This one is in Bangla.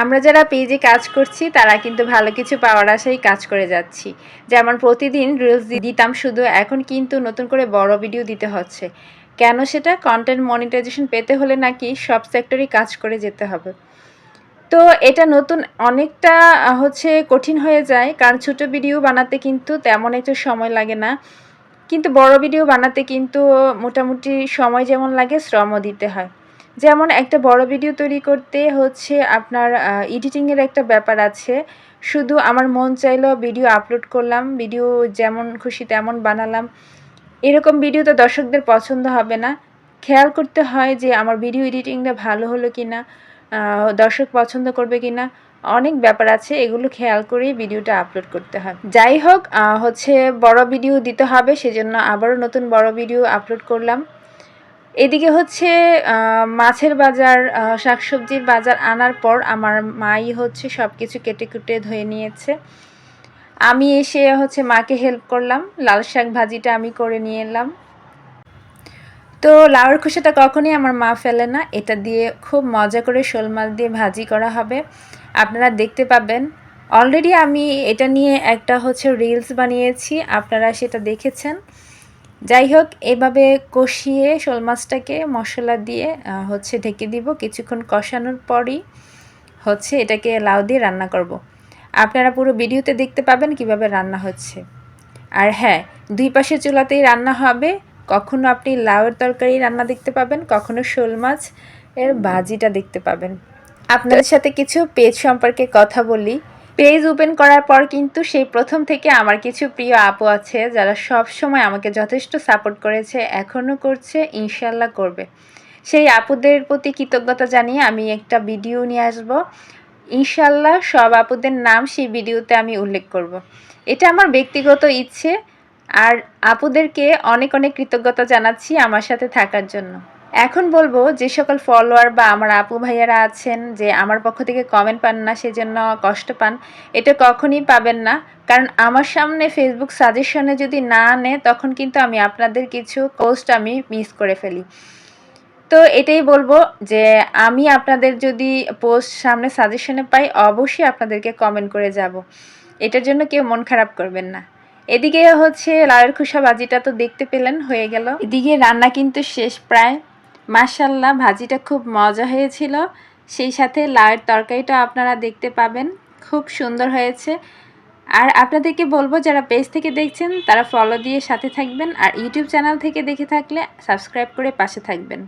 আমরা যারা পেজে কাজ করছি, তারা কিন্তু ভালো কিছু পাওয়ার আশায় কাজ করে যাচ্ছি। যেমন প্রতিদিন রিলস দিতাম শুধু, এখন কিন্তু নতুন করে বড় ভিডিও দিতে হচ্ছে। কেন সেটা? কন্টেন্ট মনিটাইজেশন পেতে হলে নাকি সব সেক্টরেই কাজ করে যেতে হবে। তো এটা নতুন অনেকটা, হচ্ছে কঠিন হয়ে যায়, কারণ ছোট ভিডিও বানাতে কিন্তু তেমন একটা সময় লাগে না। কিন্তু বড় ভিডিও বানাতে কিন্তু মোটামুটি সময় যেমন লাগে, শ্রমও দিতে হয়। যেমন একটা বড় ভিডিও তৈরি করতে হচ্ছে আপনার এডিটিংয়ের একটা ব্যাপার আছে। শুধু আমার মন চাইলো ভিডিও আপলোড করলাম ভিডিও যেমন খুশি তেমন বানালাম। এরকম ভিডিও তো দর্শকদের পছন্দ হবে না। খেয়াল করতে হয় যে আমার ভিডিও এডিটিংটা ভালো হলো কি না দর্শক পছন্দ করবে কি না অনেক ব্যাপার আছে, এগুলো খেয়াল করেই ভিডিওটা আপলোড করতে হয়। যাই হোক হচ্ছে বড় ভিডিও দিতে হবে, সেজন্য আবারও নতুন বড় ভিডিও আপলোড করলাম। এদিকে হচ্ছে মাছের বাজার শাকসবজির বাজার আনার পর আমার মাই হচ্ছে সব কিছু কেটে কুটে ধুয়ে নিয়েছে। আমি এসে হচ্ছে মাকে হেল্প করলাম, লাল শাক ভাজিটা আমি করে নিয়ে এলাম। তো লাউয়ের খোসাটা কখনই আমার মা ফেলে না, এটা দিয়ে খুব মজা করে শোল মাছ দিয়ে ভাজি করা হবে। আপনারা দেখতে পাবেন অলরেডি আমি এটা নিয়ে একটা হচ্ছে রিলস বানিয়েছি, আপনারা সেটা দেখেছেন। যাই হোক এভাবে কষিয়ে শোল মাছটাকে মশলা দিয়ে হচ্ছে ঢেকে দিব। কিছুক্ষণ কষানোর পরই হচ্ছে এটাকে লাউ দিয়ে রান্না করব। আপনারা পুরো ভিডিওতে দেখতে পাবেন কীভাবে রান্না হচ্ছে। আর হ্যাঁ দুই পাশে চুলাতেই রান্না হবে। কখনো আপনি লাউয়ের তরকারি রান্না দেখতে পাবেন, কখনো শোল মাছ এর ভাজিটা দেখতে পাবেন। আপনাদের সাথে কিছু পেজ সম্পর্কে কথা বলি। পেজ ওপেন করার পর কিন্তু সেই প্রথম থেকে আমার কিছু প্রিয় আপু আছে, যারা সব সময় আমাকে যথেষ্ট সাপোর্ট করেছে এখনও করছে ইনশাল্লাহ করবে। সেই আপুদের প্রতি কৃতজ্ঞতা জানিয়ে আমি একটা ভিডিও নিয়ে আসব। ইনশাল্লাহ সব আপুদের নাম সেই ভিডিওতে আমি উল্লেখ করব। এটা আমার ব্যক্তিগত ইচ্ছে, আর আপুদেরকে অনেক অনেক কৃতজ্ঞতা জানাচ্ছি আমার সাথে থাকার জন্য। এখন বলব যে সকল ফলোয়ার বা আমার আপু ভাইয়ারা আছেন যে আমার পক্ষ থেকে কমেন্ট পান না, সেজন্য কষ্ট পান, এটা কখনই পাবেন না। কারণ আমার সামনে ফেসবুক সাজেশনে যদি না আনে, তখন কিন্তু আমি আপনাদের কিছু পোস্ট আমি মিস করে ফেলি। তো এটাই বলব যে আমি আপনাদের যদি পোস্ট সামনে সাজেশনে পাই, অবশ্যই আপনাদেরকে কমেন্ট করে যাব। এটার জন্য কেউ মন খারাপ করবেন না। এদিকে হচ্ছে লাউয়ের খোসা বাজিটা তো দেখতে পেলেন, হয়ে গেল। এদিকে রান্না কিন্তু শেষ প্রায়। মাশাল্লাহ ভাজিটা খুব মজা হয়েছিল। সেই সাথে লাউয়ের তরকারিটা আপনারা দেখতে পাবেন। খুব সুন্দর হয়েছে। আর আপনাদেরকে বলব, যারা পেজ থেকে দেখছেন, তারা ফলো দিয়ে সাথে থাকবেন। আর ইউটিউব চ্যানেল থেকে দেখে থাকলে সাবস্ক্রাইব করে পাশে থাকবেন।